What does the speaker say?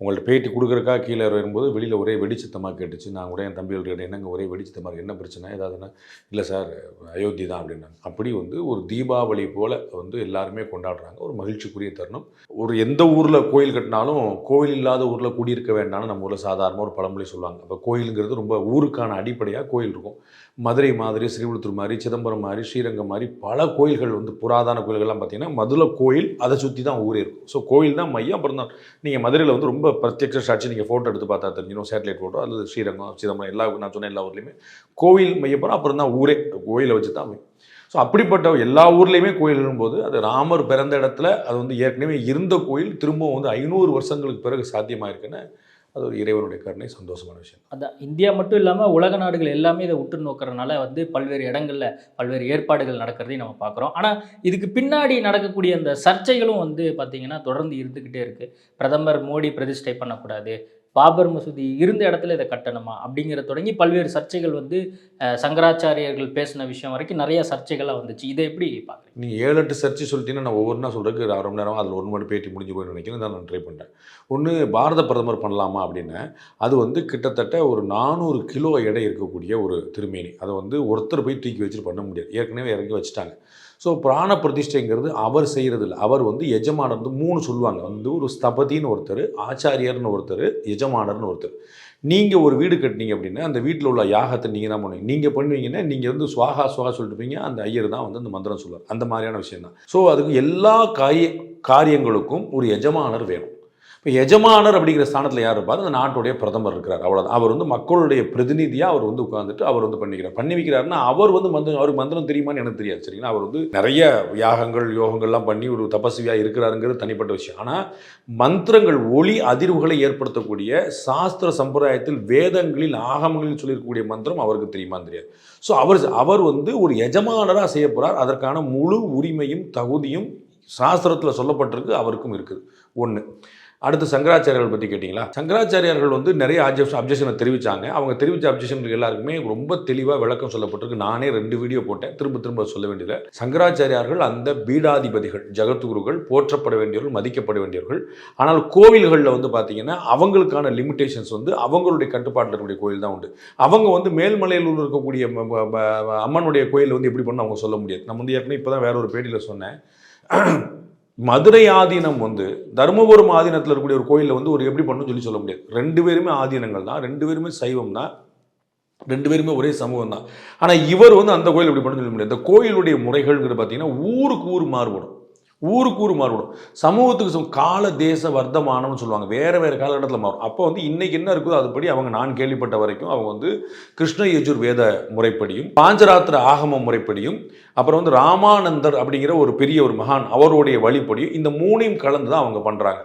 உங்கள்ட்ட பேட்டி கொடுக்குறக்கா கீழே வரும்போது வெளியில் ஒரே வெடிச்சத்தமாக கேட்டுச்சு. நான் கூட என் தம்பிகள்கிட்ட என்னங்க ஒரே வெடிச்சத்தமாக என்ன பிரச்சனை? ஏதாவதுன்னா இல்லை சார் அயோத்தி தான் அப்படின்னாங்க அப்படி வந்து ஒரு தீபாவளி போல் வந்து எல்லாருமே கொண்டாடுறாங்க. ஒரு மகிழ்ச்சிக்குரிய தருணம். ஒரு எந்த ஊரில் கோயில் கட்டினாலும் கோயில் இல்லாத ஊரில் குடியிருக்க வேண்டாம்னு நம்ம ஊரில் சாதாரணமாக ஒரு பழமொழி சொல்லுவாங்க. அப்போ கோயிலுங்கிறது ரொம்ப ஊருக்கான அடிப்படையாக கோயில் இருக்கும். மதுரை மாதிரி ஸ்ரீவிழுத்தூர் மாதிரி சிதம்பரம் மாதிரி ஸ்ரீரங்கம் மாதிரி பல கோயில்கள் வந்து புராதன கோயில்கள்லாம் பார்த்தீங்கன்னா மதுரை கோயில் அதை சுற்றி தான் ஊரே இருக்கும். ஸோ கோயில் தான் மையம் அப்புறம் தான். நீங்கள் மதுரையில் வந்து ரொம்ப பிரத்யட்ச சாட்சி நீங்கள் ஃபோட்டோ எடுத்து பார்த்தா தெரிஞ்சிடும் சேட்டலைட் ஃபோட்டோ அல்லது ஸ்ரீரங்கம் சிதம்பரம் எல்லா நான் சொன்ன எல்லா ஊர்லேயுமே. கோவில் மையப்புறம் அப்புறம் தான் ஊரே. கோயிலை வச்சு தான் அமையும். ஸோ அப்படிப்பட்ட எல்லா ஊர்லேயுமே கோயில் போது அது ராமர் பிறந்த இடத்துல அது வந்து ஏற்கனவே இருந்த கோயில் திரும்பவும் வந்து ஐநூறு வருஷங்களுக்கு பிறகு சாத்தியமாக இருக்குன்னு அது ஒரு இறைவனுடைய கருணை சந்தோஷமான விஷயம். அதான் இந்தியா மட்டும் இல்லாமல் உலக நாடுகள் எல்லாமே இதை உற்று நோக்கிறனால வந்து பல்வேறு இடங்களில் பல்வேறு ஏற்பாடுகள் நடக்கிறதையும் நம்ம பார்க்குறோம். ஆனால் இதுக்கு பின்னாடி நடக்கக்கூடிய அந்த சர்ச்சைகளும் வந்து பார்த்திங்கன்னா தொடர்ந்து இருந்துக்கிட்டே இருக்குது பிரதமர் மோடி பிரதிஷ்டை பண்ணக்கூடாது. பாபர் மசூதி இருந்த இடத்துல இதை கட்டணுமா அப்படிங்கிற தொடங்கி பல்வேறு சர்ச்சைகள் வந்து சங்கராச்சாரியர்கள் பேசின விஷயம் வரைக்கும் நிறைய சர்ச்சைகளாக வந்துச்சு. இதை எப்படி பார்க்குறீங்க? நீங்கள் ஏழு எட்டு சர்ச்சை சொல்லிட்டீங்கன்னா நான் ஒவ்வொரு நாள் சொல்கிறதுக்கு அரை மணி நேரம் அதில் ஒரு மணி பேட்டி முடிஞ்சு போய் நினைக்கிறேன். தான் நான் ட்ரை பண்ணுறேன் ஒன்று பாரத பிரதமர் பண்ணலாமா அப்படின்னு. அது வந்து கிட்டத்தட்ட ஒரு நானூறு கிலோ எடை இருக்கக்கூடிய ஒரு திருமேனி. அதை வந்து ஒருத்தர் போய் தூக்கி வச்சுட்டு பண்ண முடியாது. ஏற்கனவே இறங்கி வச்சுட்டாங்க. ஸோ பிராண பிரதிஷ்டைங்கிறது அவர் செய்கிறது இல்லை அவர் வந்து எஜமானர் வந்து மூணு சொல்லுவாங்க. வந்து ஒரு ஸ்தபதின்னு ஒருத்தர் ஆச்சாரியர்னு ஒருத்தர் எஜமானர்னு ஒருத்தர். நீங்கள் ஒரு வீடு கட்டினீங்க அப்படின்னா அந்த வீட்டில் உள்ள யாகத்தை நீங்கள் தான் பண்ணுவீங்க. நீங்கள் பண்ணுவீங்கன்னா நீங்கள் வந்து சுவாகா சுவாகா சொல்லிட்டுப்பீங்க அந்த ஐயர் தான் வந்து அந்த மந்திரம் சொல்லுவார். அந்த மாதிரியான விஷயம் தான் ஸோ அதுக்கு எல்லா காரிய காரியங்களுக்கும் ஒரு எஜமானர் வேணும். இப்போ எஜமானர் அப்படிங்கிற ஸ்தானத்தில் யார் இருப்பார்? அந்த நாட்டுடைய பிரதமர் இருக்கிறார். அவ்வளோதான் அவர் வந்து மக்களுடைய பிரதிநிதியாக அவர் வந்து உட்காந்துட்டு அவர் வந்து பண்ணிக்கிறார். பண்ணி வைக்கிறாருன்னா அவர் வந்து மந்திரம் அவருக்கு மந்திரம் தெரியுமான்னு எனக்கு தெரியாது சரிங்களா? அவர் வந்து நிறைய யாகங்கள் யோகங்கள்லாம் பண்ணி ஒரு தபஸ்வியாக இருக்கிறாருங்கிறது தனிப்பட்ட விஷயம். ஆனால் மந்திரங்கள் ஒளி அதிர்வுகளை ஏற்படுத்தக்கூடிய சாஸ்திர சம்பிரதாயத்தில் வேதங்களில் ஆகமங்களில் சொல்லியிருக்கக்கூடிய மந்திரம் அவருக்கு தெரியுமான்னு தெரியாது. ஸோ அவர் அவர் வந்து ஒரு எஜமானராக செய்ய போகிறார் அதற்கான முழு உரிமையும் தகுதியும் சாஸ்திரத்தில் சொல்லப்பட்டிருக்கு அவருக்கும் இருக்குது. ஒன்று அடுத்து சங்கராச்சாரியர்கள் பற்றி கேட்டிங்களா? சங்கராச்சாரியார்கள் வந்து நிறைய அப்ஜெக்ஷன் அப்ஜெக்ஷனை தெரிவித்தாங்க அவங்க தெரிவித்த அப்ஜெக்ஷன்களுக்கு எல்லாருக்குமே ரொம்ப தெளிவாக விளக்கம் சொல்லப்பட்டிருக்கு. நானே ரெண்டு வீடியோ போட்டேன். திரும்ப திரும்ப சொல்ல வேண்டியதில்லை. சங்கராச்சாரியார்கள் அந்த பீடாதிபதிகள் ஜகத்குருகள் போற்றப்பட வேண்டியவர்கள் மதிக்கப்பட வேண்டியவர்கள். ஆனால் கோவில்களில் வந்து பார்த்தீங்கன்னா அவங்களுக்கான லிமிட்டேஷன்ஸ் வந்து அவங்களுடைய கட்டுப்பாட்டில் இருக்கக்கூடிய கோயில் தான் உண்டு. அவங்க வந்து மேல்மலையில் இருக்கக்கூடிய அம்மனுடைய கோயில் வந்து எப்படி பண்ணணும் அவங்க சொல்ல முடியாது. நம்ம வந்து ஏற்கனவே இப்போ தான் வேற ஒரு பேட்டியில் சொன்னேன். மதுரை ஆதீனம் வந்து தருமபுரம் ஆதீனத்தில் இருக்கக்கூடிய ஒரு கோயிலில் வந்து ஒரு எப்படி பண்ணணும்னு சொல்லி சொல்ல முடியாது. ரெண்டு பேருமே ஆதீனங்கள் தான். ரெண்டு பேருமே சைவம் தான். ரெண்டு பேருமே ஒரே சமூகம் தான். ஆனால் இவர் வந்து அந்த கோயில் எப்படி பண்ணணும்னு சொல்ல முடியாது. இந்த கோயிலுடைய முறைகள்ங்கிறது பார்த்தீங்கன்னா ஊருக்கு ஊர் மாறுபடும். ஊருக்கு ஊர் மாறுபடும். சமூகத்துக்கு கால தேச வர்த்தமானம்னு சொல்லுவாங்க. வேறு வேறு காலகட்டத்தில் மாறும். அப்போ வந்து இன்றைக்கி என்ன இருக்குதோ அதுபடி அவங்க நான் கேள்விப்பட்ட வரைக்கும் அவங்க வந்து கிருஷ்ண யஜுர் வேத முறைப்படியும் பாஞ்சராத்திர ஆகம முறைப்படியும் அப்புறம் வந்து ராமானந்தர் அப்படிங்கிற ஒரு பெரிய ஒரு மகான் அவருடைய வழிப்படியும் இந்த மூணையும் கலந்து தான் அவங்க பண்ணுறாங்க